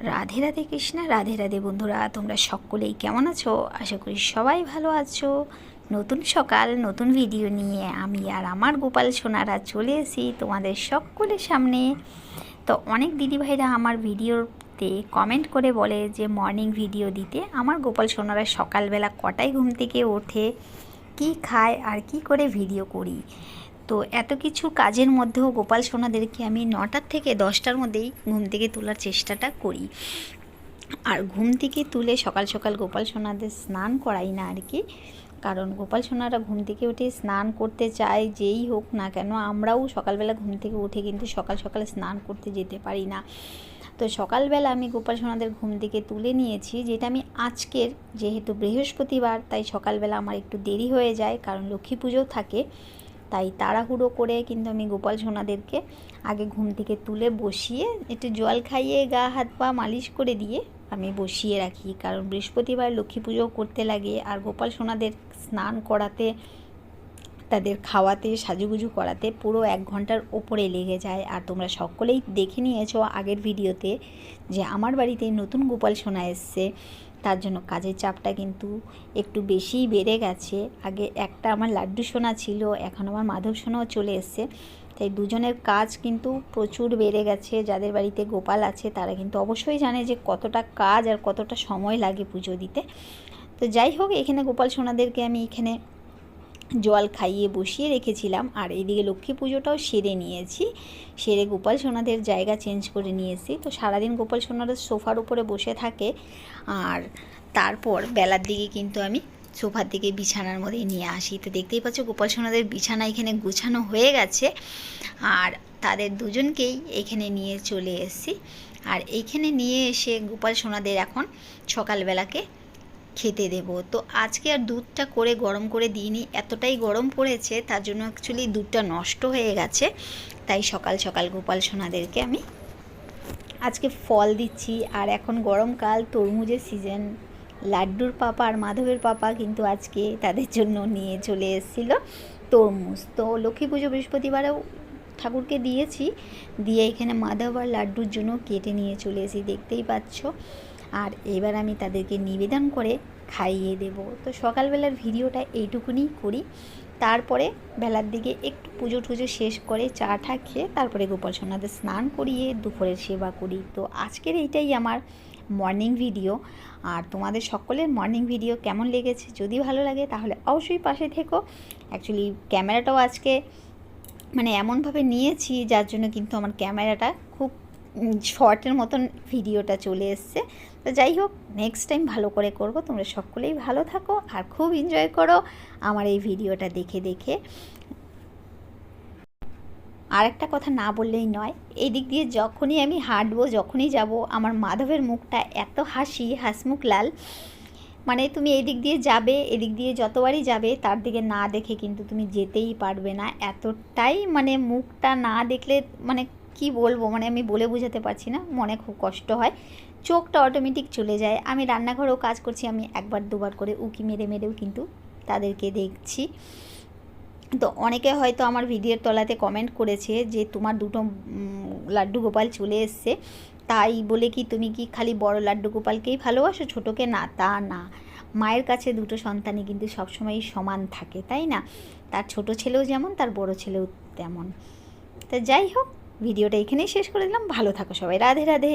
রাধে রাধে কৃষ্ণা, রাধে রাধে বন্ধুরা, তোমরা সকলেই কেমন আছো? আশা করি সবাই ভালো আছো। নতুন সকাল, নতুন ভিডিও নিয়ে আমি আর আমার গোপাল সোনারা চলে এসি তোমাদের সকলের সামনে। তো অনেক দিদিভাইরা আমার ভিডিওতে কমেন্ট করে বলে যে মর্নিং ভিডিও দিতে। আমার গোপাল সোনারা সকালবেলা কটায় ঘুম থেকে ওঠে? কি খায় আর কি করে ভিডিও করি? তো এত কিছু কাজের মধ্যেও গোপাল সোনাদেরকে আমি নটার থেকে দশটার মধ্যেই ঘুম থেকে তোলার চেষ্টাটা করি। আর ঘুম থেকে তুলে সকাল সকাল গোপাল সোনাদের স্নান করাই না আর কি। কারণ গোপাল সোনারা ঘুম থেকে উঠে স্নান করতে চায়, যেই হোক না কেন, আমরাও সকালবেলা ঘুম থেকে উঠে কিন্তু সকাল সকাল স্নান করতে যেতে পারি না। তো সকালবেলা আমি গোপাল সোনাদের ঘুম থেকে তুলে নিয়েছি, যেটা আমি আজকের যেহেতু বৃহস্পতিবার, তাই সকালবেলা আমার একটু দেরি হয়ে যায়, কারণ লক্ষ্মী পুজো থাকে। তাই তাড়াহুড়ো করে কিন্তু আমি গোপাল সোনাদেরকে আগে ঘুম থেকে তুলে বসিয়ে একটু জল খাইয়ে গা হাত পা মালিশ করে দিয়ে আমি বসিয়ে রাখি। কারণ বৃহস্পতিবার লক্ষ্মী পুজো করতে লাগে আর গোপাল সোনাদের স্নান করাতে, তাদের খাওয়াতে, সাজুগুজু করাতে পুরো এক ঘণ্টার ওপরে লেগে যায়। আর তোমরা সকলেই দেখে নিয়েছো আগের ভিডিওতে যে আমার বাড়িতে নতুন গোপাল সোনা এসছে। তার জন্য কাজের চাপটা কিন্তু একটু বেশিই বেড়ে গেছে। আগে একটা আমার লাড্ডু সোনা ছিল, এখন আমার মাধব সোনাও চলে এসছে। তাই দুজনের কাজ কিন্তু প্রচুর বেড়ে গেছে। যাদের বাড়িতে গোপাল আছে, তারা কিন্তু অবশ্যই জানে যে কতটা কাজ আর কতটা সময় লাগে পুজো দিতে। তো যাই হোক, এখানে গোপাল সোনাদেরকে আমি এখানে জল খাইয়ে বসিয়ে রেখেছিলাম। আর এদিকে লক্ষ্মী পুজোটাও সেরে নিয়েছি। সেরে গোপাল সোনাদের জায়গা চেঞ্জ করে নিয়েছি তো সারাদিন গোপাল সোনারা সোফার উপরে বসে থাকে। আর তারপর বেলার দিকে কিন্তু আমি সোফার দিকে বিছানার মধ্যে নিয়ে আসি। তো দেখতেই পাচ্ছ গোপাল সোনাদের বিছানা এখানে গুছানো হয়ে গেছে। আর তাদের দুজনকেই এখানে নিয়ে চলে এসেছি। আর এইখানে নিয়ে এসে গোপাল সোনাদের এখন সকালবেলাকে খেতে দেব। তো আজকে আর দুধটা করে গরম করে দিইনি, এতটাই গরম পড়েছে, তার জন্য অ্যাকচুয়ালি দুধটা নষ্ট হয়ে গেছে। তাই সকাল সকাল গোপাল সোনাদেরকে আমি আজকে ফল দিচ্ছি। আর এখন গরমকাল, তরমুজের সিজন লাড্ডুর পাপা আর মাধবের পাপা কিন্তু আজকে তাদের জন্য নিয়ে চলে এসেছিল তরমুজ। তো লক্ষ্মী পুজো বৃহস্পতিবারেও ঠাকুরকে দিয়েছি, দিয়ে এখানে মাধব আর লাড্ডুর জন্য কেটে নিয়ে চলে এসেছি, দেখতেই পাচ্ছ। আর এবার আমি তাদেরকে নিবেদন করে খাইয়ে দেব। তো সকালবেলার ভিডিওটা এইটুকুনি করি। তারপরে বেলার দিকে একটু পুজো টুজো শেষ করে চা টা খেয়ে তারপরে গোপাল সোনাদের স্নান করিয়ে দুপুরের সেবা করি। তো আজকের এইটাই আমার মর্নিং ভিডিও আর তোমাদের সকলের মর্নিং ভিডিও কেমন লেগেছে? যদি ভালো লাগে তাহলে অবশ্যই পাশে থেকো। অ্যাকচুয়ালি ক্যামেরাটাও আজকে মানে এমনভাবে নিয়েছি যার জন্য কিন্তু আমার ক্যামেরাটা খুব শর্টের মতন ভিডিওটা চলে এসছে। তো যাই হোক নেক্সট টাইম ভালো করে করব। তোমরা সকলেই ভালো থাকো আর খুব এনজয় করো আমার এই ভিডিওটা দেখে দেখে। আর একটা কথা না বললেই নয় এই দিক দিয়ে যখনই আমি হাঁটবো, যখনই যাব, আমার মাধবের মুখটা এত হাসি হাসমুখ লাল মানে তুমি এদিক দিয়ে যাবে, এদিক দিয়ে যতবারই যাবে, তার দিকে না দেখে কিন্তু তুমি যেতেই পারবে না। এতটাই মানে মুখটা না দেখলে মানে কি বলব? মানে আমি বলে বোঝাতে পারছি না। মনে খুব কষ্ট হয়। চোখটা অটোমেটিক চলে যায়। আমি রান্নাঘরেও কাজ করছি। আমি একবার দুবার করে উকি মেরে মেরেও কিন্তু তাদেরকে দেখছি। তো অনেকে হয়তো আমার ভিডিওর তলাতে কমেন্ট করেছে যে, তোমার দুটো লাড্ডু গোপাল চলে এসছে। তাই বলে কি তুমি কি খালি বড় লাড্ডু গোপালকেই ভালোবাসো? ছোটোকে না। তা না। মায়ের কাছে দুটো সন্তানই কিন্তু সবসময়ই সমান থাকে, তাই না? তার ছোট ছেলেও যেমন, তার বড় ছেলেও তেমন। তা যাই হোক ভিডিওটা এখানেই শেষ করে দিলাম। ভালো থাকো সবাই। রাধে রাধে।